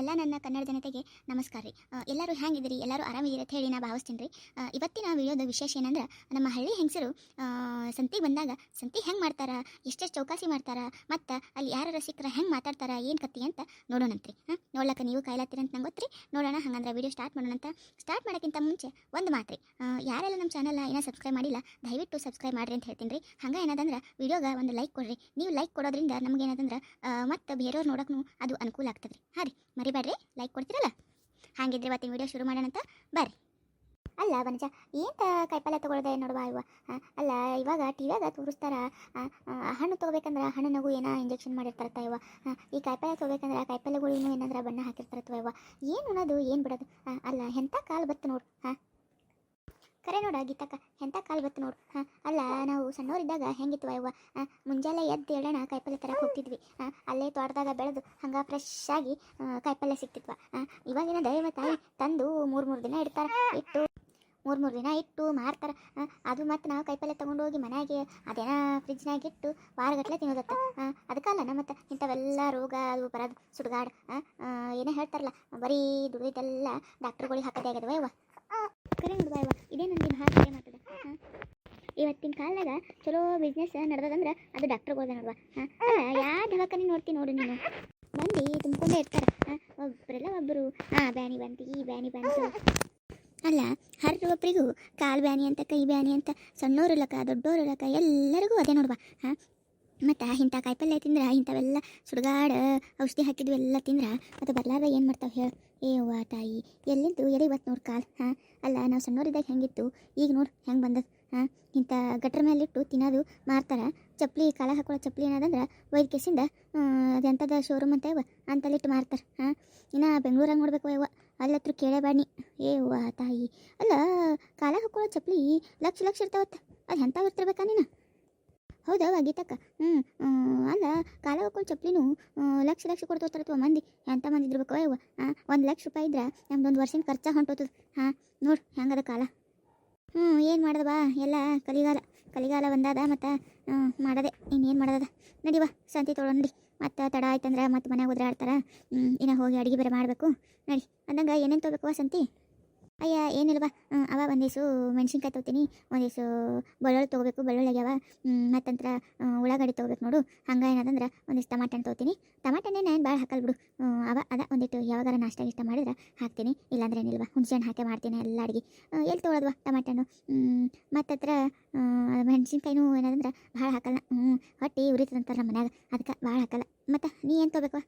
ಎಲ್ಲ ನನ್ನ ಕನ್ನಡ ಜನತೆಗೆ ನಮಸ್ಕಾರ ರೀ. ಎಲ್ಲರೂ ಹೆಂಗಿದ್ದೀರಿ? ಎಲ್ಲರೂ ಆರಾಮಿದ್ದೀರಿ ಅಂತ ಹೇಳಿ ನಾ ಭಾವಿಸ್ತೀನಿ ರೀ. ಇವತ್ತಿನ ವಿಡಿಯೋದ ವಿಶೇಷ ಏನಂದ್ರೆ, ನಮ್ಮ ಹಳ್ಳಿ ಹೆಂಗಸರು ಸಂತಿಗೆ ಬಂದಾಗ ಸಂತಿ ಹೆಂಗೆ ಮಾಡ್ತಾರ, ಎಷ್ಟೆಷ್ಟು ಚೌಕಾಸಿ ಮಾಡ್ತಾರ, ಮತ್ತು ಅಲ್ಲಿ ಯಾರ ಸಿಕ್ಕರೆ ಹೆಂಗೆ ಮಾತಾಡ್ತಾರ, ಏನು ಕತ್ತಿ ಅಂತ ನೋಡೋಣಂತ್ರಿ ಹಾಂ, ನೋಡ್ಲಕ್ಕ ನೀವು ಕಾಯ್ಲತ್ತೀರಿ ಅಂತ ನಂಗೆ ಗೊತ್ತ್ರಿ. ನೋಡೋಣ, ಹಂಗಂದ್ರೆ ವಿಡಿಯೋ ಸ್ಟಾರ್ಟ್ ಮಾಡೋಣ ಅಂತ. ಸ್ಟಾರ್ಟ್ ಮಾಡೋಕ್ಕಿಂತ ಮುಂಚೆ ಒಂದು ಮಾತ್ರಿ ಯಾರೆಲ್ಲ ನಮ್ಮ ಚಾನಲ್ನ ಏನೋ ಸಬ್ಸ್ಕ್ರೈಬ್ ಮಾಡಿಲ್ಲ, ದಯವಿಟ್ಟು ಸಬ್ಸ್ಕ್ರೈಬ್ ಮಾಡ್ರಿ ಅಂತ ಹೇಳ್ತೀನಿ ರೀ. ಹಂಗೆ ಏನದಂದ್ರೆ, ವಿಡಿಯೋಗೆ ಒಂದು ಲೈಕ್ ಕೊಡ್ರಿ. ನೀವು ಲೈಕ್ ಕೊಡೋದ್ರಿಂದ ನಮಗೇನಾದ್ರೆ ಮತ್ತು ಬೇರೆಯವ್ರು ನೋಡೋಕ್ಕೂ ಅದು ಅನುಕೂಲ ಆಗ್ತದೆ ರೀ ಹಾಂ ರೀ. ಮರಿಬೇಡ್ರಿ. ಲೈಕ್ ಕೊಡ್ತೀರಲ್ಲ? ಹಾಗಿದ್ರೆ ಇವತ್ತಿನ ವಿಡಿಯೋ ಶುರು ಮಾಡೋಣ ಅಂತ ಬರ್ರಿ. ಅಲ್ಲ ಬನಜ ಏಂತ ಕಾಯಿಪಲ್ಯ ತೊಗೊಳ್ದೆ ನೋಡುವ ಇವ? ಅಲ್ಲ ಇವಾಗ ಟಿವಿಯಾಗ ತೋರಿಸ್ತಾರ ಆ, ಆ, ಹಣ್ಣು ತೊಗೋಬೇಕಂದ್ರೆ ಹಣ್ಣಿನಾಗೂ ಏನೋ ಇಂಜೆಕ್ಷನ್ ಮಾಡಿರ್ತಾರತ್ತ ಇವ? ಈ ಕಾಯಿಪಲ್ಯ ತೊಗೋಬೇಕಂದ್ರೆ ಕಾಯಿಪಲ್ಯಗಳಿಗೂ ಏನಾದ್ರೆ ಬಣ್ಣ ಹಾಕಿರ್ತಾರತ್ವ ಇವ? ಏನು ಅನ್ನೋದು ಏನು ಬಿಡೋದು? ಅಲ್ಲ ಎಂಥ ಕಾಲು ಬತ್ತು ನೋಡು ಹಾಂ ಕರೆ ನೋಡ ಗೀತಕ್ಕ ಎಂಥ ಕಾಲು ಬತ್ತು ನೋಡು. ಹಾಂ ಅಲ್ಲ ನಾವು ಸಣ್ಣವರಿದ್ದಾಗ ಹೆಂಗಿತ್ತು ಅಯ್ಯವ್ವ ಮುಂಜಾನೆ ಎದ್ದು ಹೇಳೋಣ ಕಾಯಿಪಲ್ಲೆ ತರಕ್ಕೆ ಹೋಗ್ತಿದ್ವಿ. ಅಲ್ಲೇ ತೋಟದಾಗ ಬೆಳೆದು ಹಂಗೆ ಫ್ರೆಶ್ ಆಗಿ ಆ, ಕಾಯಿಪಲ್ಯ ಸಿಕ್ತಿತ್ವ ಇವಾಗಿನ ದೈವ ತಾಯಿ ತಂದು ಮೂರು ಮೂರು ದಿನ ಇಡ್ತಾರೆ. ಇಟ್ಟು ಮೂರು ಮೂರು ದಿನ ಇಟ್ಟು ಮಾರ್ತಾರೆ. ಅದು ಮತ್ತೆ ನಾವು ಕಾಯಿಪಲ್ಯ ತೊಗೊಂಡು ಹೋಗಿ ಮನೆಗೆ ಅದೇನ ಫ್ರಿಜ್ನಾಗ ಇಟ್ಟು ವಾರಗಟ್ಲೆ ತಿನ್ನೋದತ್ತ. ಅದಕ್ಕಲ್ಲ ಮತ್ತು ಇಂಥವೆಲ್ಲ ರೋಗ ಅದು ಬರೋದು ಸುಡ್ಗಾಡ್. ಏನೇ ಹೇಳ್ತಾರಲ್ಲ ಬರೀ ದುಡಿದೆಲ್ಲ ಡಾಕ್ಟ್ರುಗಳಿಗೆ ಹಾಕದೇ ಆಗ್ಯದವ ಕರೆ ನೋಡುವ ಇವ. ಇದೇ ಭಾಳ ಕರೆ ಮಾಡ್ತದೆ. ಇವತ್ತಿನ ಕಾಲದಾಗ ಚಲೋ ಬಿಸ್ನೆಸ್ ನಡೆದದಂದ್ರೆ ಅದು ಡಾಕ್ಟ್ರುಗಳ್ದ ನೋಡುವ. ಹಾಂ? ಯಾವ ದವಾಖಾನೆ ನೋಡ್ತೀನಿ ನೋಡು ನೀನು? ಮಂದಿ ತುಂಬ್ಕೊಂಡೇ ಇರ್ತಾರೆ. ಹಾಂ? ಒಬ್ಬರೆಲ್ಲ ಒಬ್ಬರು ಹಾಂ ಬ್ಯಾನಿ ಬಂತು ಈ ಬ್ಯಾನಿ ಬಂತು ಅಲ್ಲ ಹರ್ ಒಬ್ಬರಿಗೂ ಕಾಲು ಬ್ಯಾನಿ ಅಂತ, ಕೈ ಬ್ಯಾನಿ ಅಂತ ಸಣ್ಣೋರು ಇಲ್ಲಕ ದೊಡ್ಡೋರು ಇಲ್ಲಕ ಎಲ್ಲರಿಗೂ ಅದೇ ನೋಡುವ. ಹಾಂ? ಮತ್ತು ಇಂಥ ಕಾಯಿಪಲ್ಯ ತಿಂದ್ರೆ, ಇಂಥವೆಲ್ಲ ಸುಡಗಾಡ ಔಷಧಿ ಹಾಕಿದ್ವಿ, ಎಲ್ಲ ತಿಂದ್ರೆ, ಅದು ಬರ್ಲಾರ್ದ ಏನು ಮಾಡ್ತಾವೆ ಹೇಳು? ಏ ಅವ್ವ ತಾಯಿ ಎಲ್ಲಿಂದು ಎಲ್ಲಿ ಇವತ್ತು ನೋಡು ಕಾಲ್, ಹಾಂ? ಅಲ್ಲ, ನಾವು ಸಣ್ಣವರಿದ್ದಾಗ ಹೆಂಗಿತ್ತು? ಈಗ ನೋಡು, ಹೆಂಗೆ ಬಂದದ್ದು ಹಾಂ? ಇಂಥ ಗಟ್ರ ಮೇಲಿಟ್ಟು ತಿನ್ನೋದು ಮಾರ್ತಾರೆ. ಚಪ್ಪಲಿ ಕಾಲ ಹಾಕೊಳ್ಳೋ ಚಪ್ಪಲಿ ಏನಾದಂದ್ರೆ ಒಯ್ದು ಕೇಸಿಂದ ಅದೆಂಥದ್ದು ಶೋರೂಮ್ ಅಂತ ಇವ ಅಂತಲ್ಲಿಟ್ಟು ಮಾರ್ತಾರೆ, ಹಾಂ? ಇನ್ನು ಬೆಂಗಳೂರಾಗ ನೋಡ್ಬೇಕು ಅವ್ವ ಅಲ್ಲತ್ರ ಕೇಳೇ ಬಾಣಿ ಏ ಅವ್ವ ತಾಯಿ, ಅಲ್ಲ ಕಾಲ ಹಾಕೊಳ್ಳೋ ಚಪ್ಪಲಿ ಲಕ್ಷ ಲಕ್ಷ ಇರ್ತಾವತ್ತ, ಅದು ಎಂಥ ಇರ್ತಿರ್ಬೇಕಾ ನೀನು? ಹೌದವ ಗೀತಕ್ಕ. ಹ್ಞೂ ಅಲ್ಲ ಕಾಲ ಹಾಕೊಳ್ಳೋ ಚಪ್ಪಲಿನೂ ಲಕ್ಷ ಲಕ್ಷ ಕೊಡ್ತೋತಾರತ್ವ ಮಂದಿ. ಎಂಥ ಮಂದಿ ಇದ್ರಬೇಕು ಹಾಂ ಒಂದು ಲಕ್ಷ ರೂಪಾಯಿ ಇದ್ರೆ ನಮ್ದೊಂದು ವರ್ಷದ ಖರ್ಚ ಹೊಂಟೋತದ. ಹಾಂ, ನೋಡು, ಹೆಂಗದ ಕಾಲ. ಹ್ಞೂ ಏನು ಬಾ, ಎಲ್ಲ ಕಲಿಗಾಲ. ಕಲಿಗಾಲ ಬಂದಾದ ಮತ್ತು ಮಾಡದೆ. ಇನ್ನೇನು ಮಾಡೋದದ? ನಡಿವ ಸಂತಿ ತೊಗೊಳ್ ನಡಿ. ಮತ್ತು ತಡ ಆಯ್ತಂದ್ರೆ ಮತ್ತೆ ಮನೆಗೆ ಹೋದ್ರೆ ಆಡ್ತಾರ ಇನ್ನು ಹೋಗಿ ಅಡುಗೆ ಬೇರೆ ಮಾಡಬೇಕು. ನಡಿ, ಅಂದಂಗೆ ಏನೇನು ತೊಗೋಬೇಕು ಸಂತಿ? ಅಯ್ಯ, ಏನಿಲ್ವಾ? ಅವ ಒಂದಿಸು ಮೆಣಸಿನ್ಕಾಯಿ ತೊಗೊತೀನಿ ಒಂದಿಸು ಬೆಳ್ಳುಳ್ಳಿ ತೊಗೋಬೇಕು, ಬೆಳ್ಳುಳ್ಳಿ ಆಗ್ಯಾವ. ಮತ್ತಂತ್ರ ಉಳ್ಳಾಗಡ್ಡಿ ತೊಗೋಬೇಕು ನೋಡು. ಹಂಗೆ ಏನದಂದ್ರೆ ಒಂದಿಷ್ಟು ಟಮಾಟೆ ಹಣ್ಣು ತೊಗೋತೀನಿ. ಟಮಾಟೆ ಹಣ್ಣು ಏನು ಭಾಳ ಹಾಕಲ್ ಬಿಡು. ಅವ, ಅದ ಒಂದಿಟ್ಟು ಯಾವಾಗಾರ ನಾಷ್ಟ ಇಷ್ಟ ಮಾಡಿದ್ರೆ ಹಾಕ್ತೀನಿ. ಇಲ್ಲಾಂದ್ರೆ ಏನಿಲ್ವಾ ಹುಣಸೆ ಹಣ್ಣು ಹಾಕಿ ಮಾಡ್ತೀನಿ ಎಲ್ಲ ಅಡುಗೆ. ಎಲ್ಲಿ ತೊಗೊಳದ್ವಾ ಟಮಾಟೆ ಹಣ್ಣು ಮತ್ತತ್ರ ಮೆಣಸಿನ್ಕಾಯಿನೂ ಏನದಂದ್ರೆ ಭಾಳ ಹಾಕಲ್ಲ. ಹ್ಞೂ ಹೊಟ್ಟೆ ಉರಿತದಂತಾರೆ ನಮ್ಮ ಮನ್ಯಾಗ ಅದಕ್ಕೆ ಭಾಳ ಹಾಕಲ್ಲ. ಮತ್ತು ನೀ ಏನು ತೊಗೋಬೇಕು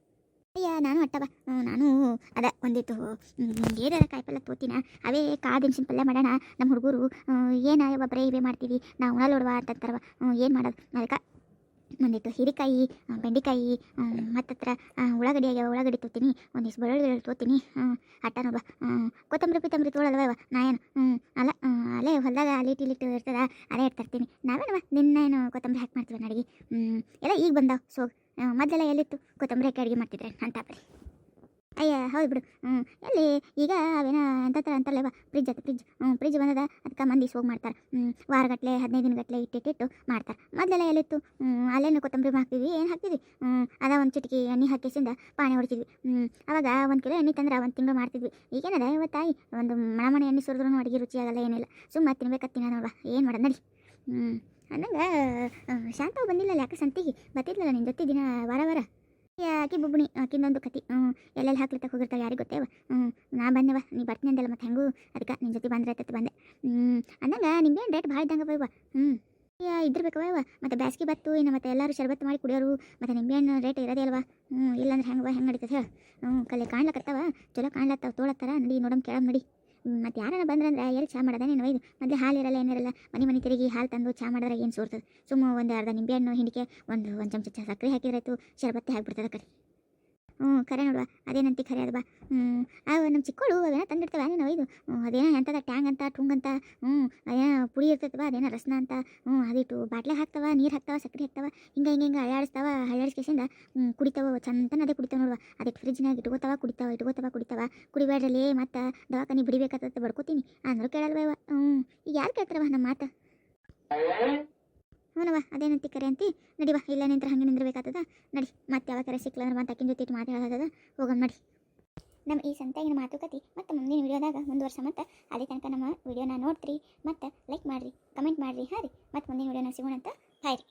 ಅಯ್ಯ ನಾನು ಅಟ್ಟವ ನಾನು ಅದ ಒಂದಿತ್ತು. ಏನಾರ ಕಾಯಿಪಲ್ಲ ತೋತಿನ? ಅವೇ ಕಾದಿನ ಪಲ್ಯ ಮಾಡೋಣ. ನಮ್ಮ ಹುಡುಗರು ಏನ ಒಬ್ಬರೇ ಇವೇ ಮಾಡ್ತೀವಿ. ನಾವು ಉಣಲ್ಲೋಡ್ವ ಅಂತಂತಾರವ ಏನು ಮಾಡೋದು? ಅದಕ್ಕೆ ಒಂದಿತ್ತು ಹೀರೆಕಾಯಿ ಬೆಂಡೆಕಾಯಿ ಮತ್ತತ್ರ ಉಳ್ಳಾಗಡ್ಡಿ ಆಗ್ಯಾವ ಉಳ್ಳಾಗಡ್ಡಿ ತೋತೀನಿ. ಒಂದಿಷ್ಟು ಬೆಳ್ಳುಳ್ಳಿ ತೋತೀನಿ. ಅಟ್ಟ ನೋಡುವ. ಕೊತ್ತಂಬರಿ ಪಿತ್ತಂಬರಿ ತೋಳಲ್ವ ಇವ? ನಾ ಅಲ್ಲ ಅಲ್ಲೇ ಹೊಲದಾಗ ಅಲ್ಲಿಟ್ಟು ಇರ್ತದ ಅದೇ ತರ್ತೀನಿ. ನಾವೇನವ ನಿನ್ನೇನು ಕೊತ್ತಂಬರಿ ಹಾಕಿ ಮಾಡ್ತೀವಿ ನಡಿಗೆ ಎಲ್ಲ ಈಗ ಬಂದಾವ ಆ, ಮೊದಲೆಲ್ಲ ಎಲ್ಲಿತ್ತು? ಕೊತ್ತಂಬರಿ ಹಾಕಿ ಅಡುಗೆ ಮಾಡ್ತಿದ್ರೆ ಅಂತ ಬರಿ ಅಯ್ಯ, ಹೌದು ಬಿಡು. ಹ್ಞೂ ಎಲ್ಲಿ? ಈಗ ಅವೇನ ಅಂತತ್ರ ಅಂತಾರಲ್ಲವ ಫ್ರಿಜ್ ಅದು ಫ್ರಿಜ್ ಹ್ಞೂ ಫ್ರಿಜ್ ಬಂದದ ಅದಕ್ಕೆ ಮಂದಿ ಹೋಗಿ ಮಾಡ್ತಾರೆ. ಹ್ಞೂ ವಾರಗಟ್ಟಲೆ ಹದಿನೈದು ದಿನಗಟ್ಟಲೆ ಇಟ್ಟಿಟ್ಟಿಟ್ಟು ಮಾಡ್ತಾರೆ. ಮೊದಲೆಲ್ಲ ಎಲ್ಲಿತ್ತು? ಅಲ್ಲೇನು ಕೊತ್ತಂಬರಿ ಹಾಕ್ತಿದ್ವಿ, ಏನು ಹಾಕ್ತಿದ್ವಿ? ಹ್ಞೂ ಅದ ಒಂದು ಚಿಟಿಕಿ ಎಣ್ಣೆ ಹಾಕಿಸಿಂದ ಪಾಣಿ ಹೊಡಿತಿದ್ವಿ ಹ್ಞೂ ಅವಾಗ ಒಂದು ಕಿಲೋ ಎಣ್ಣೆ ತಂದ್ರೆ ಒಂದು ತಿಂಗಳು ಮಾಡ್ತಿದ್ವಿ. ಈಗೇನದ ಇವತ್ತಾಯಿ ಒಂದು ಮಣಮಣೆ ಮಣ ಎಣ್ಣೆ ಸುರಿದ್ರೂ ಅಡುಗೆ ರುಚಿ ಆಗಲ್ಲ ಏನಿಲ್ಲ ಸುಮ್ಮನೆ ತಿನ್ಬೇಕತ್ತಿನ ನೋಡುವ. ಏನು ಮಾಡೋದು, ನಡಿ. ಹ್ಞೂ ಅನ್ನಂಗೆ ಶಾಂತವ್ ಬಂದಿಲ್ಲಲ್ಲ ಯಾಕೆ ಸಂತಿಗೆ? ಬರ್ತಿದ್ಲಲ್ಲ ನಿನ್ನ ಜೊತೆ ದಿನ ವಾರ ವಾರ? ಆಕಿ ಬುಬ್ಬುಣಿ ಆಕಿಂದೊಂದು ಕತಿ. ಎಲ್ಲೆಲ್ಲಿ ಹಾಕ್ಲಿಕ್ಕೆ ಹೋಗಿರ್ತಾಳೆ ಯಾರಿಗೆ ಗೊತ್ತೇವ? ಹ್ಞೂ, ನಾ ಬಂದೆವ, ನೀ ಬರ್ತೀನಿ ಅಂದಲ್ಲ ಮತ್ತೆ ಹೆಂಗೂ? ಅದಕ್ಕೆ ನಿನ್ನ ಜೊತೆ ಬಂದ್ರೆ ಆಯ್ತತ್ತು ಬಂದೆ. ಹ್ಞೂ ಅಂದಂಗೆ ಏನು ರೇಟ್ ಭಾಳ ಇದ್ದಂಗೆ ಬೈವ ಹ್ಞೂ. ಇದ್ರಬೇಕವ ಇವ ಮತ್ತು ಬ್ಯಾಸ್ಗೆ ಬತ್ತು, ಇನ್ನು ಮತ್ತೆ ಎಲ್ಲರೂ ಶರ್ಬತ್ತು ಮಾಡಿ ಕುಡಿಯೋರು, ಮತ್ತು ನಿಂಬೆಹಣ್ಣು ರೇಟ್ ಇರೋದೇ ಅಲ್ವಾ? ಹ್ಞೂ, ಇಲ್ಲಾಂದ್ರೆ ಹೆಂಗವ, ಹೆಂಗೆ ನಡೀತದೆ ಹೇಳ? ಹ್ಞೂ, ಕಲೆ ಕಾಣ್ಲಕತ್ತವ? ಚಲೋ ಕಾಣ್ಲತ್ತವ, ತೋಳತ್ತಾರ? ನಡಿ ನೋಡಮ್, ಕೇಳಮ್, ನಡಿ. ಮತ್ತು ಯಾರನ್ನ ಬಂದ್ರಂದ್ರೆ ಎಲ್ಲಿ ಚಾ ಮಾಡೋದ ನೀನು? ಒಯ್ದು. ಮೊದಲು ಹಾಲು ಇರಲ್ಲ ಏನಿರಲ್ಲ ಮನೆ ಮನೆ ತಿರುಗಿ ಹಾಲು ತಂದು ಚಾ ಮಾಡಿದ್ರೆ ಏನು ಸೋರ್ತದೆ? ಸುಮ್ಮ ಒಂದು ಅರ್ಧ ನಿಂಬೆಹಣ್ಣು ಹಿಂಡಿಕೆ, ಒಂದು ಒಂದು ಚಮಚ ಸಕ್ಕರೆ ಹಾಕಿದ್ರಾಯ್ತು ಶರಬತ್ತೆ ಹಾಕಿಬಿಡ್ತದೆ ಕಡೆ ಹ್ಞೂ, ಕರೆ ನೋಡುವ. ಅದೇನಂತಿ ಖರೆ ಅದ ಬಾ. ಹ್ಞೂ, ಅವು ನಮ್ಮ ಚಿಕ್ಕಳು ಅವೇನೋ ತಂದಿರ್ತವೆ ನೀನು ಇದು ಅದೇನೋ ಎಂಥದ ಟ್ಯಾಂಗ್ ಅಂತ, ಟುಂಗ್ ಅಂತ, ಹ್ಞೂ, ಅದೇನೋ ಪುಡಿ ಇರ್ತೈತವ ಅದೇನೋ ರಸನ ಅಂತ, ಹ್ಞೂ ಅದಿಟ್ಟು ಬಾಟ್ಲೆ ಹಾಕ್ತಾವ, ನೀರು ಹಾಕ್ತಾವ ಸಕ್ಕರೆ ಹಾಕ್ತಾವ, ಹಿಂಗೆ ಹಿಂಗೆ ಹಿಂಗೆ ಅಳ್ಳಾಡಿಸ್ಕೇಸಿಂದ ಹ್ಞೂ, ಕುಡಿತಾವ, ಚಂದನ ಅದೇ ಕುಡಿತಾವ ನೋಡುವ. ಅದಕ್ಕೆ ಫ್ರಿಜ್ನಾಗ ಇಟ್ಕೋತಾವ, ಕುಡಿತಾವ ಇಟ್ಕೋತಾವ, ಕುಡಿತಾವ. ಕುಡಿಬೇಡ್ರಲ್ಲಿ ಮತ್ತು ದವಾಖಾನೆ ಬಿಡಿಬೇಕಾಗ್ತದೆ ಬಡ್ಕೋತೀನಿ. ಅಂದ್ರೂ ಕೇಳಲ್ವ ಹ್ಞೂ, ಈಗ ಯಾರು ಕೇಳ್ತಾರವ ನಮ್ಮ ಮಾತು? ಹ್ಞೂನವ ಅದೇನಂತಿ ಕರೆ ಅಂತಿ. ನಡಿವ ಇಲ್ಲ ನಿಂತ್ರ ಹಂಗೆ ನಿಂದಿರ್ಬೇಕಾಗ್ತದ ನಡಿ, ಮತ್ತೆ ಯಾವಾಗ ಕರೆ ಸಿಕ್ಲ ಅಂದ್ರೆ ಮತ್ತೆ ಅಕ್ಕಿನ ಜೊತೆ ಇಟ್ಟು ಮಾತಾಡೋದ ಹೋಗೋಣ ನಡಿ. ನಮ್ಮ ಈ ಸಂತೆಗಿನ ಮಾತುಕತೆ ಮತ್ತು ಮುಂದಿನ ವೀಡಿಯೋದಾಗ ಮುಂದುವರ್ಸ ಮತ್ತು ಅಲ್ಲಿ ತನಕ ನಮ್ಮ ವೀಡಿಯೋನ ನೋಡ್ತೀರಿ, ಮತ್ತು ಲೈಕ್ ಮಾಡಿರಿ ಕಮೆಂಟ್ ಮಾಡಿರಿ ಹಾಂ ರೀ ಮತ್ತು ಮುಂದಿನ ವಿಡಿಯೋನ ಸಿಗೋಣ ಅಂತ ಹಾಯ್ ರೀ